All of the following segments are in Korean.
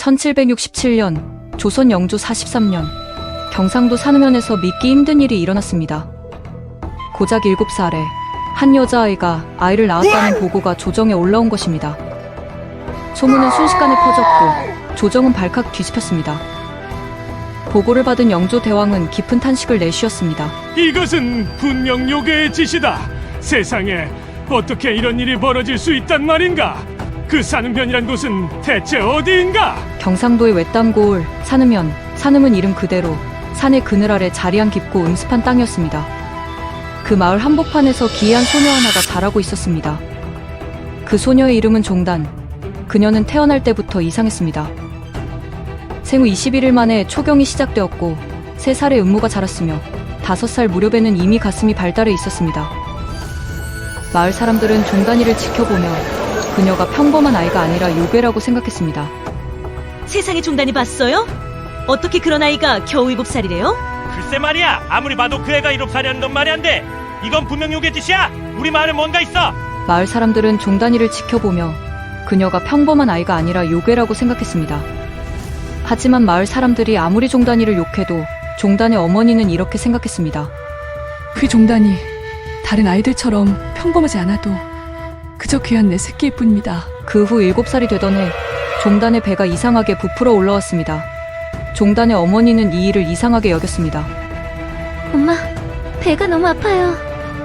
1767년 조선 영조 43년 경상도 산음현에서 믿기 힘든 일이 일어났습니다. 고작 7살에 한 여자아이가 아이를 낳았다는 보고가 조정에 올라온 것입니다. 소문은 순식간에 퍼졌고 조정은 발칵 뒤집혔습니다. 보고를 받은 영조 대왕은 깊은 탄식을 내쉬었습니다. 이것은 분명 요괴의 짓이다. 세상에 어떻게 이런 일이 벌어질 수 있단 말인가? 그 사는변이란 곳은 대체 어디인가? 경상도의 외딴 고을 산음현 산음은 이름 그대로 산의 그늘 아래 자리한 깊고 음습한 땅이었습니다. 그 마을 한복판에서 기이한 소녀 하나가 자라고 있었습니다. 그 소녀의 이름은 종단. 그녀는 태어날 때부터 이상했습니다. 생후 21일 만에 초경이 시작되었고 3살의 음모가 자랐으며 5살 무렵에는 이미 가슴이 발달해 있었습니다. 마을 사람들은 종단이를 지켜보며 그녀가 평범한 아이가 아니라 요괴라고 생각했습니다. 세상의 종단이 봤어요? 어떻게 그런 아이가 겨우 7살이래요? 글쎄 말이야 아무리 봐도 그 애가 7살이라는 건 말이 안돼 이건 분명 요괴 짓이야 우리 마을에 뭔가 있어 마을 사람들은 종단이를 지켜보며 그녀가 평범한 아이가 아니라 요괴라고 생각했습니다. 하지만 마을 사람들이 아무리 종단이를 욕해도 종단의 어머니는 이렇게 생각했습니다. 그 종단이 다른 아이들처럼 평범하지 않아도 그저 귀한 내 새끼일 뿐입니다. 그 후 7살이 되던 해 종단의 배가 이상하게 부풀어 올라왔습니다. 종단의 어머니는 이 일을 이상하게 여겼습니다. 엄마, 배가 너무 아파요.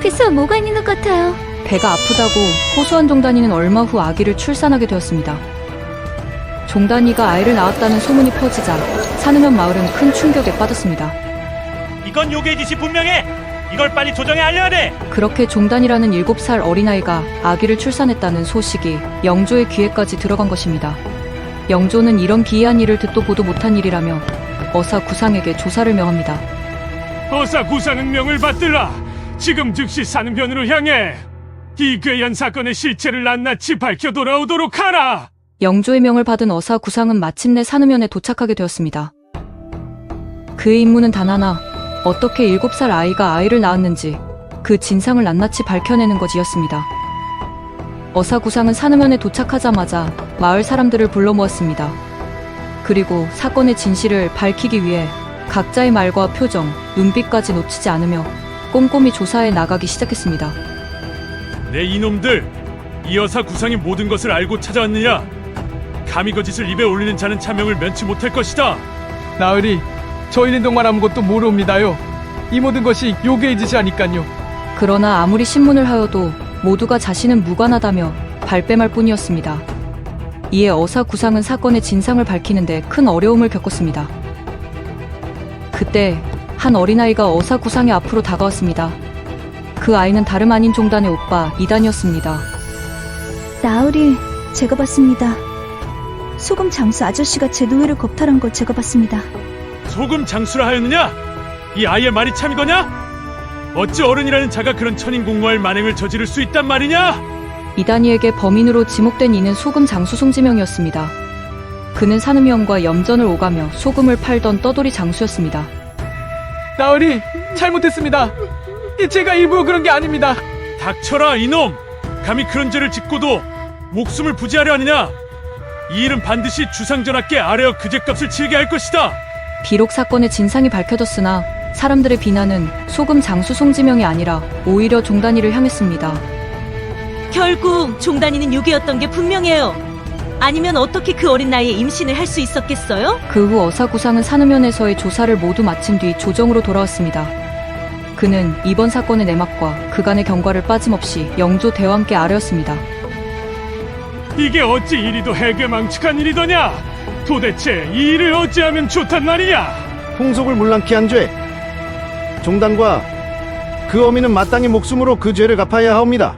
뱃속에 뭐가 있는 것 같아요. 배가 아프다고 호소한 종단이는 얼마 후 아기를 출산하게 되었습니다. 종단이가 아이를 낳았다는 소문이 퍼지자 산음현 마을은 큰 충격에 빠졌습니다. 이건 요괴 짓이 분명해 이걸 빨리 조정에 알려야 돼 그렇게 종단이라는 7살 어린아이가 아기를 출산했다는 소식이 영조의 귀에까지 들어간 것입니다. 영조는 이런 기이한 일을 듣도 보도 못한 일이라며 어사 구상에게 조사를 명합니다. 어사 구상은 명을 받들라. 지금 즉시 사는변으로 향해 이 괴한 사건의 실체를 낱낱이 밝혀 돌아오도록 하라. 영조의 명을 받은 어사 구상은 마침내 산음현에 도착하게 되었습니다. 그의 임무는 단 하나, 어떻게 7살 아이가 아이를 낳았는지 그 진상을 낱낱이 밝혀내는 것이었습니다. 어사 구상은 산음현에 도착하자마자 마을 사람들을 불러 모았습니다. 그리고 사건의 진실을 밝히기 위해 각자의 말과 표정, 눈빛까지 놓치지 않으며 꼼꼼히 조사해 나가기 시작했습니다. 내 이놈들, 이 여사 구상이 모든 것을 알고 찾아왔느냐? 감히 거짓을 입에 올리는 자는 차명을 면치 못할 것이다. 나으리, 저희는 정말 아무것도 모릅니다요. 이 모든 것이 요괴의 짓이 아니까요. 그러나 아무리 신문을 하여도 모두가 자신은 무관하다며 발뺌할 뿐이었습니다. 이에 어사 구상은 사건의 진상을 밝히는데 큰 어려움을 겪었습니다. 그때 한 어린아이가 어사 구상의 앞으로 다가왔습니다. 그 아이는 다름 아닌 종단의 오빠 이단이었습니다. 나으리, 제가 봤습니다. 소금 장수 아저씨가 제 노예를 겁탈한 걸 제가 봤습니다. 소금 장수라 하였느냐? 이 아이의 말이 참이거냐? 어찌 어른이라는 자가 그런 천인공노할 만행을 저지를 수 있단 말이냐? 이단이에게 범인으로 지목된 이는 소금 장수 송지명이었습니다. 그는 산음형과 염전을 오가며 소금을 팔던 떠돌이 장수였습니다. 나으리, 잘못했습니다. 이 제가 일부러 그런 게 아닙니다. 닥쳐라 이놈! 감히 그런 죄를 짓고도 목숨을 부지하려 하느냐? 이 일은 반드시 주상전하께 아뢰어 그 죄값을 치르게 할 것이다. 비록 사건의 진상이 밝혀졌으나 사람들의 비난은 소금 장수 송지명이 아니라 오히려 종단이를 향했습니다. 결국 종단이는 요괴였던 게 분명해요. 아니면 어떻게 그 어린 나이에 임신을 할 수 있었겠어요? 그 후 어사구상은 산음현에서의 조사를 모두 마친 뒤 조정으로 돌아왔습니다. 그는 이번 사건의 내막과 그간의 경과를 빠짐없이 영조 대왕께 아뢰었습니다. 이게 어찌 이리도 해괴망측한 일이더냐? 도대체 이 일을 어찌하면 좋단 말이냐? 풍속을 물랑케 한 죄. 종단과 그 어미는 마땅히 목숨으로 그 죄를 갚아야 하옵니다.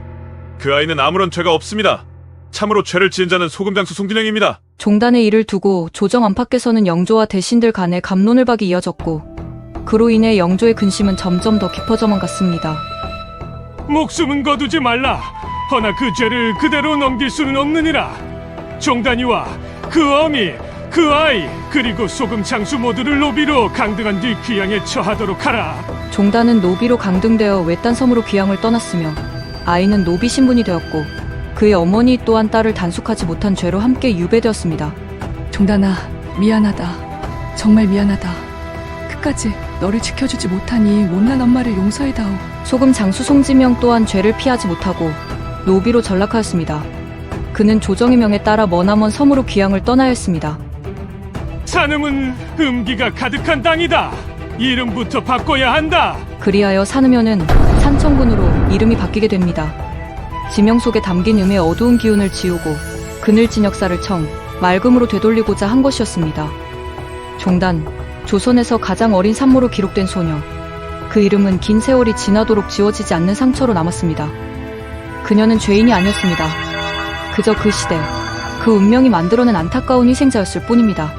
그 아이는 아무런 죄가 없습니다. 참으로 죄를 지은 자는 소금장수 송진영입니다. 종단의 일을 두고 조정 안팎에서는 영조와 대신들 간의 감론을 박이 이어졌고 그로 인해 영조의 근심은 점점 더 깊어져만 갔습니다. 목숨은 거두지 말라. 허나 그 죄를 그대로 넘길 수는 없느니라. 종단이와 그 어미, 그 아이, 그리고 소금 장수 모두를 노비로 강등한 뒤 귀양에 처하도록 하라. 종단은 노비로 강등되어 외딴 섬으로 귀향을 떠났으며 아이는 노비 신분이 되었고 그의 어머니 또한 딸을 단속하지 못한 죄로 함께 유배되었습니다. 종단아, 미안하다. 정말 미안하다. 끝까지 너를 지켜주지 못하니 못난 엄마를 용서해다오. 소금 장수 송지명 또한 죄를 피하지 못하고 노비로 전락하였습니다. 그는 조정의 명에 따라 머나먼 섬으로 귀향을 떠나야 했습니다. 산음은 음기가 가득한 땅이다. 이름부터 바꿔야 한다. 그리하여 산으면은 산청군으로 이름이 바뀌게 됩니다. 지명 속에 담긴 음의 어두운 기운을 지우고 그늘진 역사를 청 맑음으로 되돌리고자 한 것이었습니다. 종단, 조선에서 가장 어린 산모로 기록된 소녀. 그 이름은 긴 세월이 지나도록 지워지지 않는 상처로 남았습니다. 그녀는 죄인이 아니었습니다. 그저 그 시대, 그 운명이 만들어낸 안타까운 희생자였을 뿐입니다.